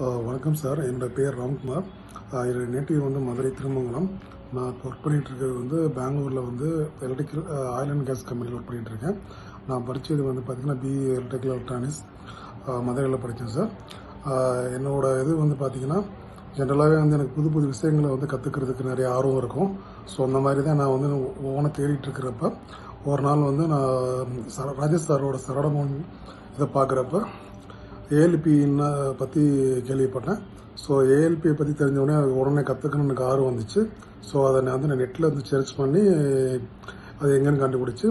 வணக்கம் சார். என்னோட பேர் ராம்குமார். என்னோடய நேட்டிவ் வந்து மதுரை திருமங்கலம். நான் ஒர்க் பண்ணிகிட்டு இருக்கிறது வந்து பெங்களூரில் வந்து எலக்ட்ரிக்கல் ஆயில் அண்ட் கேஸ் கம்பெனியில் ஒர்க் பண்ணிகிட்டு இருக்கேன். நான் படித்தது வந்து பார்த்திங்கன்னா பிஇ எலக்ட்ரிக்கல் எலக்ட்ரானிக்ஸ் மதுரையில் படித்தேன் சார். என்னோடய என்னோட இது வந்து பார்த்திங்கன்னா ஜென்ரலாகவே வந்து எனக்கு புது புது விஷயங்களை வந்து கற்றுக்கிறதுக்கு நிறைய ஆர்வம் இருக்கும். ஸோ அந்த மாதிரி தான் நான் வந்து ஒவ்வொன்றை தேடிட்டுருக்கிறப்ப ஒரு நாள் வந்து நான் சர ராஜேஷ் சாரோட சரடமோன் இதை பார்க்குறப்ப ஏஎல்பின்னு பற்றி கேள்விப்பட்டேன். ஸோ ஏஎல்பியை பற்றி தெரிஞ்ச உடனே அது உடனே கற்றுக்கணும்னு எனக்கு ஆர்வம் வந்துச்சு. ஸோ அதை நான் வந்து நான் நெட்டில் வந்து சர்ச் பண்ணி அது எங்கேன்னு கண்டுபிடிச்சி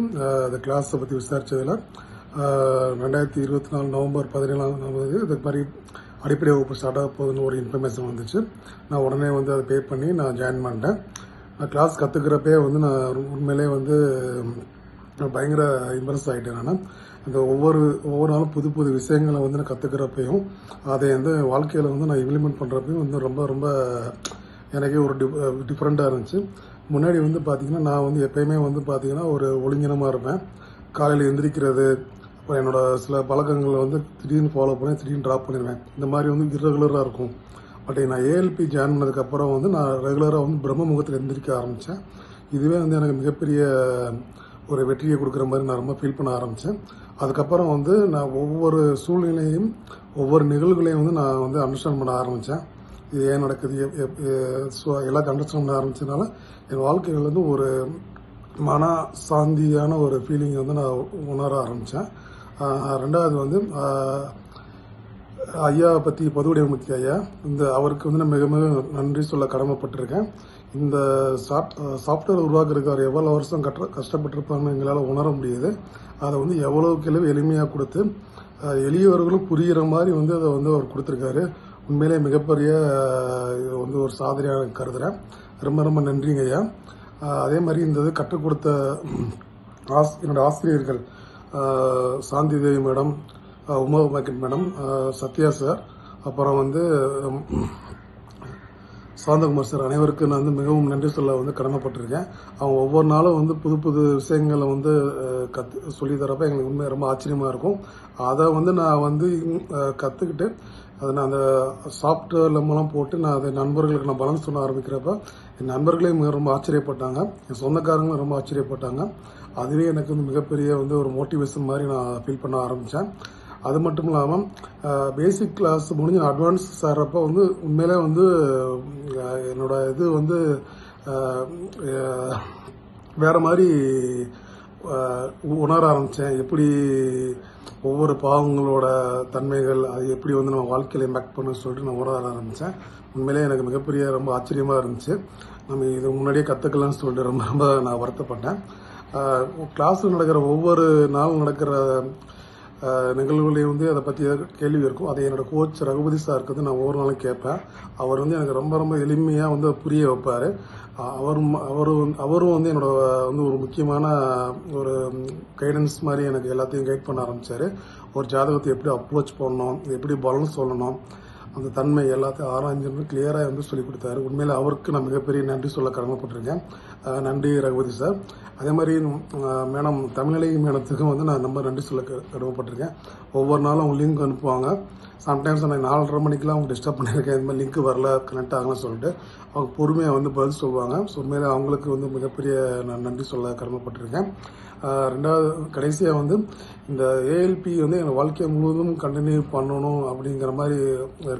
அந்த கிளாஸை பற்றி விசாரித்ததில் ரெண்டாயிரத்தி இருபத்தி நாலு நவம்பர் பதினேழாம் தேதி இது மாதிரி அடிப்படை வகுப்பு ஸ்டார்ட் ஆக போகுதுன்னு ஒரு இன்ஃபர்மேஷன் வந்துச்சு. நான் உடனே வந்து அதை பே பண்ணி நான் ஜாயின் பண்ணிட்டேன். நான் கிளாஸ் கற்றுக்கிறப்பே வந்து நான் உண்மையிலே வந்து பயங்கர இம்ப்ரெஸ் ஆகிட்டேன் நான். இந்த ஒவ்வொரு ஒவ்வொரு நாளும் புது புது விஷயங்களை வந்து நான் கற்றுக்கிறப்பையும் அதை வந்து வாழ்க்கையில் வந்து நான் இம்ப்ளிமெண்ட் பண்ணுறப்பையும் வந்து ரொம்ப ரொம்ப எனக்கே ஒரு டிஃப் டிஃப்ரெண்ட்டாக இருந்துச்சு. முன்னாடி வந்து பார்த்திங்கன்னா நான் வந்து எப்பயுமே வந்து பார்த்திங்கன்னா ஒரு ஒழுங்கினமாக இருப்பேன். காலையில் எந்திரிக்கிறது அப்புறம் என்னோடய சில பழக்கங்களை வந்து திடீர்னு ஃபாலோ பண்ணி திடீர்னு ட்ராப் பண்ணிடுவேன். இந்த மாதிரி வந்து இர்ரெகுலராக இருக்கும். பட் நான் ஏஎல்பி ஜாயின் பண்ணதுக்கப்புறம் வந்து நான் ரெகுலராக வந்து பிரம்ம முகத்தில் எந்திரிக்க ஆரம்பித்தேன் இதுவே வந்து எனக்கு மிகப்பெரிய ஒரு வெற்றியை கொடுக்குற மாதிரி நான் ரொம்ப ஃபீல் பண்ண ஆரம்பித்தேன் அதுக்கப்புறம் வந்து நான் ஒவ்வொரு சூழ்நிலையும் ஒவ்வொரு நிகழ்வுகளையும் வந்து நான் வந்து அண்டர்ஸ்டாண்ட் பண்ண ஆரம்பித்தேன் இது ஏன் நடக்குது? எப்- எப்- ஸோ எல்லாத்தையும் அண்டர்ஸ்டாண்ட் பண்ண ஆரம்பித்ததுனால என் வாழ்க்கையில் வந்து ஒரு மன சாந்தியான ஒரு ஃபீலிங் வந்து நான் உணர ஆரம்பித்தேன் ரெண்டாவது வந்து ஐயாவை ஐயா பற்றி பதுவுடையமூர்த்தி ஐயா. இந்த அவருக்கு வந்து நான் மிக மிக நன்றி சொல்ல கடமைப்பட்டிருக்கேன். இந்த சாஃப்ட் சாஃப்ட்வேர் உருவாக்குறதுக்கு அவர் எவ்வளோ வருஷம் கட்ட கஷ்டப்பட்டிருப்பாங்கன்னு எங்களால் உணர முடியுது. அதை வந்து எவ்வளவுக்கு எவ்வளவு எளிமையாக கொடுத்து எளியவர்களும் புரிகிற மாதிரி வந்து அதை வந்து அவர் கொடுத்துருக்காரு. உண்மையிலே மிகப்பெரிய இது வந்து ஒரு சாதனையாக நான் கருதுகிறேன் ரொம்ப ரொம்ப நன்றிங்க ஐயா. அதே மாதிரி இந்த இது கற்றுக் கொடுத்த ஆஸ் என்னோடய ஆசிரியர்கள் சாந்தி தேவி மேடம் உமா மேக்கட் மேடம். சத்யா சார் அப்புறம் வந்து சாந்தகுமார் சார் அனைவருக்கும் நான் வந்து மிகவும் நன்றி சொல்ல வந்து கடமைப்பட்டிருக்கேன். அவங்க ஒவ்வொரு நாளும் வந்து புது புது விஷயங்களை வந்து கற்று கத்து சொல்லி தரப்ப எங்களுக்கு உண்மை ரொம்ப ஆச்சரியமாக இருக்கும். அதை வந்து நான் வந்து கற்றுக்கிட்டு அதை நான் அந்த சாஃப்ட்வேர்ல மூலம் போட்டு நான் அதை நண்பர்களுக்கு நான் பலன் சொல்ல ஆரம்பிக்கிறப்ப என் நண்பர்களே மிக ரொம்ப ஆச்சரியப்பட்டாங்க. என் சொந்தக்காரங்களும் ரொம்ப ஆச்சரியப்பட்டாங்க. அதுவே எனக்கு வந்து மிகப்பெரிய வந்து ஒரு மோட்டிவேஷன் மாதிரி நான் ஃபீல் பண்ண ஆரம்பித்தேன் அது மட்டும் இல்லாமல் பேசிக் கிளாஸ் முடிஞ்சு நான் அட்வான்ஸ் சேர்றப்போ வந்து உண்மையிலே வந்து என்னோட இது வந்து வேறு வேற மாதிரி உணர ஆரம்பித்தேன் எப்படி ஒவ்வொரு பாவங்களோட தன்மைகள் அது எப்படி வந்து நம்ம வாழ்க்கையில இம்பேக்ட் பண்ணு சொல்லிட்டு நான் உணர ஆரம்பித்தேன் உண்மையிலே எனக்கு மிகப்பெரிய ரொம்ப ஆச்சரியமாக இருந்துச்சு. நம்ம இது முன்னாடியே கற்றுக்கலாம்னு சொல்லிட்டு ரொம்ப ரொம்ப நான் வருத்தப்பட்டேன். கிளாஸில் நடக்கிற ஒவ்வொரு நாளும் நடக்கிற நிகழ்வுலேயே நிகழ்வுகளையும் வந்து அதை பற்றி கேள்வி இருக்கும் அதை என்னோட கோச் ரகுபதி சாருக்கு வந்து நான் ஒவ்வொரு நாளும் கேட்பேன். அவர் வந்து எனக்கு ரொம்ப ரொம்ப எளிமையாக வந்து புரிய வைப்பார். அவரும் அவரும் அவரும் வந்து என்னோட வந்து ஒரு முக்கியமான ஒரு கைடன்ஸ் மாதிரி எனக்கு எல்லாத்தையும் கைட் பண்ண ஆரம்பித்தார் ஒரு ஜாதகத்தை எப்படி அப்ரோச் பண்ணணும் எப்படி பலன் சொல்லணும் அந்த தன்மை எல்லாத்தையும் ஆராய்ஞ்சு கிளியராக வந்து சொல்லிக் கொடுத்தாரு. உண்மையில் அவருக்கு நான் மிகப்பெரிய நன்றி சொல்ல கடமைப்பட்டிருக்கேன். நன்றி ரகுபதி சார். அதே மாதிரி மேடம் தமிழலை மேடத்துக்கும் வந்து நான் ரொம்ப நன்றி சொல்ல கடமைப்பட்டிருக்கேன். ஒவ்வொரு நாளும் அவங்க லிங்க் அனுப்புவாங்க. சம்டைம்ஸ் நான் நாலரை மணிக்கெலாம் அவங்க டிஸ்டர்ப் பண்ணியிருக்கேன். இந்த மாதிரி லிங்க் வரல கனெக்ட் ஆகலன்னு சொல்லிட்டு அவங்க பொறுமையாக வந்து பதில் சொல்லுவாங்க ஸோ உண்மையில் அவங்களுக்கு வந்து மிகப்பெரிய நான் நன்றி சொல்ல கடமைப்பட்டிருக்கேன். ரெண்டாவது கடைசியாக வந்து இந்த ஏஎல்பி வந்து என் வாழ்க்கை முழுவதும் கண்டினியூ பண்ணணும் அப்படிங்கிற மாதிரி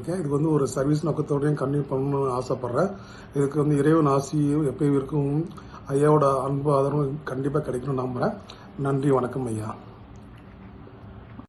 இருக்கேன் இதுக்கு வந்து ஒரு சர்வீஸ் நோக்கத்தோடையும் கண்டினியூ பண்ணணும்னு ஆசைப்பட்றேன். இதுக்கு வந்து இறைவன் ஆசியும் எப்பயும் இருக்கும். ஐயாவோட அன்பு ஆதரவும் கண்டிப்பாக கிடைக்கணும்னு நம்புகிறேன் நன்றி வணக்கம் ஐயா.